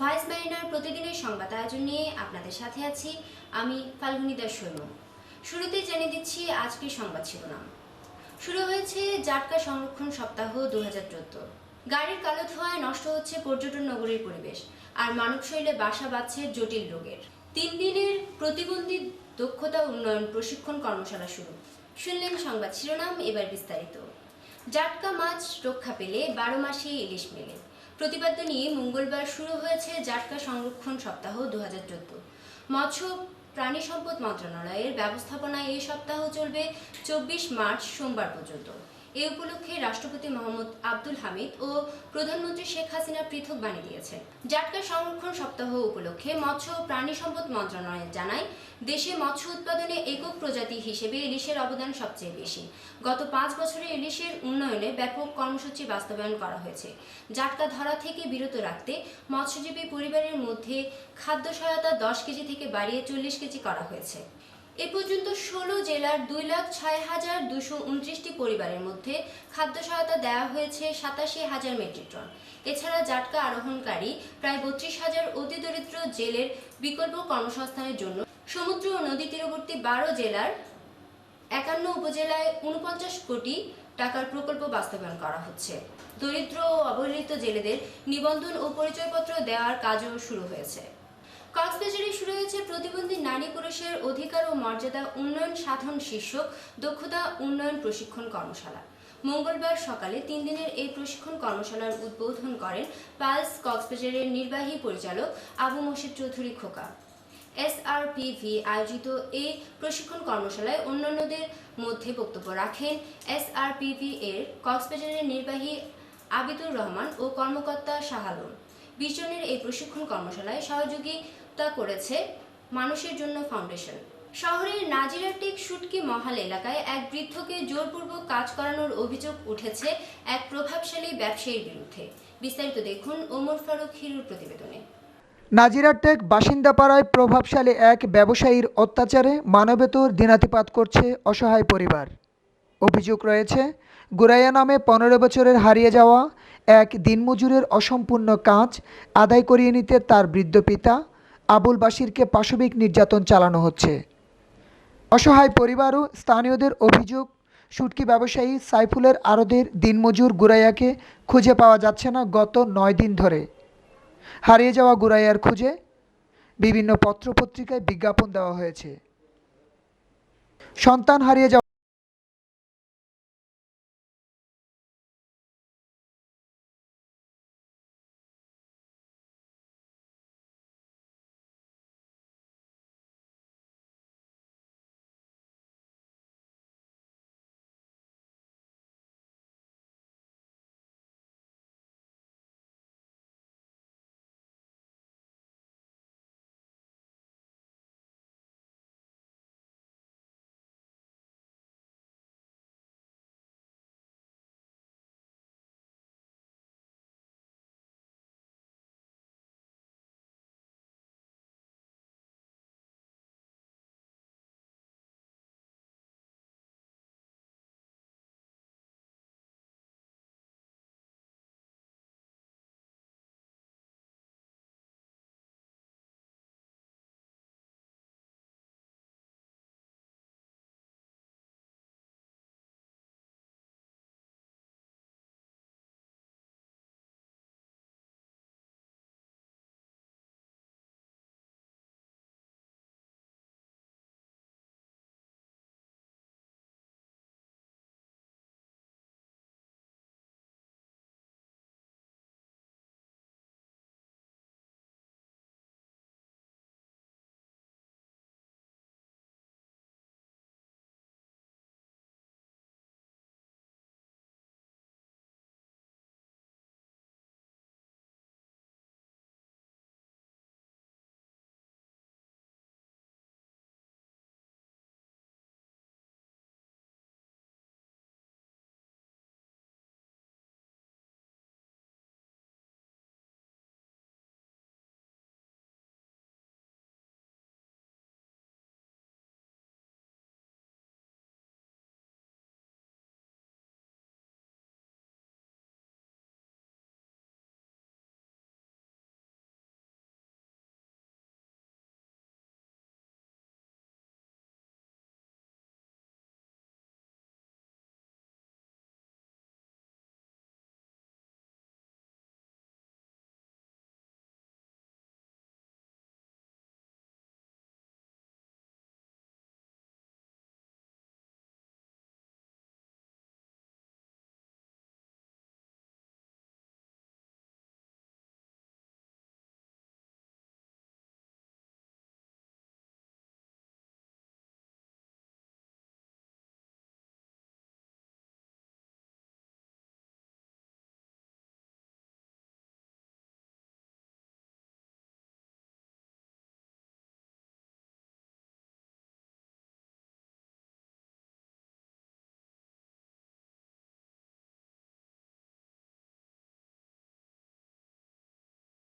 Voice mariner প্রতিদিনের সংবাদ আয়োজন নিয়ে আপনাদের সাথে আছি আমি ফাল্গুনী দাস সৈন্য শুরুতেই জানিয়ে দিচ্ছি আজকের সংবাদ শিরোনাম। শুরু হয়েছে জাটকা সংরক্ষণ সপ্তাহ দু হাজার গাড়ির কালো ধোঁয়ায় নষ্ট হচ্ছে পর্যটন নগরীর পরিবেশ আর মানব শরীরে বাসা বাঁধছে জটিল রোগের। তিন দিনের প্রতিবন্ধী দক্ষতা উন্নয়ন প্রশিক্ষণ কর্মশালা শুরু। শুনলেন সংবাদ শিরোনাম, এবার বিস্তারিত। জাটকা মাছ রক্ষা পেলে বারো মাসে ইলিশ মেলে। প্রতিপাদ্য নিয়ে মঙ্গলবার শুরু হয়েছে জাটকা সংরক্ষণ সপ্তাহ দু হাজার চোদ্দ। মৎস্য প্রাণী সম্পদ মন্ত্রণালয়ের ব্যবস্থাপনায় এই সপ্তাহ চলবে চব্বিশ মার্চ সোমবার পর্যন্ত। এ উপলক্ষে রাষ্ট্রপতি মোহাম্মদ আব্দুল হামিদ ও প্রধানমন্ত্রী শেখ হাসিনা পৃথক বাণী দিয়েছেন। জাটকা সংরক্ষণ সপ্তাহ উপলক্ষে মৎস্য ও প্রাণী সম্পদ মন্ত্রণালয় জানায়, দেশে মৎস্য উৎপাদনে একক প্রজাতি হিসেবে ইলিশের অবদান সবচেয়ে বেশি। গত পাঁচ বছরে ইলিশের উন্নয়নে ব্যাপক কর্মসূচি বাস্তবায়ন করা হয়েছে। জাটকা ধরা থেকে বিরত রাখতে মৎস্যজীবী পরিবারের মধ্যে খাদ্য সহায়তা দশ কেজি থেকে বাড়িয়ে চল্লিশ কেজি করা হয়েছে। এ পর্যন্ত ষোলো জেলার দুই লাখ ছয় হাজার দুশো উনত্রিশটি পরিবারের মধ্যে খাদ্য সহায়তা দেওয়া হয়েছে সাতাশি হাজার মেট্রিক টন। এছাড়া জাটকা আরোহণকারী প্রায় বত্রিশ হাজার অতি দরিদ্র জেলের বিকল্প কর্মসংস্থানের জন্য সমুদ্র ও নদী তীরবর্তী বারো জেলার একান্ন উপজেলায় উনপঞ্চাশ কোটি টাকার প্রকল্প বাস্তবায়ন করা হচ্ছে। দরিদ্র ও অবহেলিত জেলেদের নিবন্ধন ও পরিচয়পত্র দেওয়ার কাজও শুরু হয়েছে। কক্সবাজারে শুরু হয়েছে প্রতিবন্ধী নারী পুরুষের অধিকার ও মর্যাদা উন্নয়ন সাধন শীর্ষক দক্ষতা উন্নয়ন প্রশিক্ষণ কর্মশালা। মঙ্গলবার সকালে তিন দিনের এই প্রশিক্ষণ কর্মশালার উদ্বোধন করেন পালস কক্সবাজারের নির্বাহী পরিচালক আবু মসিদ চৌধুরী খোকা। এসআরপিভি আয়োজিত এই প্রশিক্ষণ কর্মশালায় অন্যান্যদের মধ্যে বক্তব্য রাখেন এসআরপিভি এর কক্সবাজারের নির্বাহী আবিদুর রহমান ও কর্মকর্তা শাহ আলম বিশ জনের এই প্রশিক্ষণ কর্মশালায় সহযোগিতা করেছে মানুষের জন্য ফাউন্ডেশন শহরের নাজিরাটিক সুটকি মহাল এলাকায় এক বৃদ্ধকে জোরপূর্বক কাজ করানোর অভিযোগ উঠেছে এক প্রভাবশালী ব্যবসায়ীর বিরুদ্ধে। বিস্তারিত দেখুন ওমর ফারুক হিরুর প্রতিবেদনে। নাজিরাটেক বাসিন্দাপাড়ায় প্রভাবশালী এক ব্যবসায়ীর অত্যাচারে মানবেতর দিনাতিপাত করছে অসহায় পরিবার। অভিযোগ রয়েছে, গুরাইয়া নামে পনেরো বছরের হারিয়ে যাওয়া এক দিনমজুরের অসম্পূর্ণ কাজ আদায় করিয়ে নিতে তার বৃদ্ধ পিতা আবুল বাসিরকে পাশবিক নির্যাতন চালানো হচ্ছে। অসহায় পরিবার ও স্থানীয়দের অভিযোগ শুটকি ব্যবসায়ী সাইফুলের আরদের দিনমজুর গুরাইয়াকে খুঁজে পাওয়া যাচ্ছে না গত নয় দিন ধরে। হারিয়ে যাওয়া গুরাইয়ার খুঁজে বিভিন্ন পত্রপত্রিকায় বিজ্ঞাপন দেওয়া হয়েছে। সন্তান হারিয়ে যাওয়া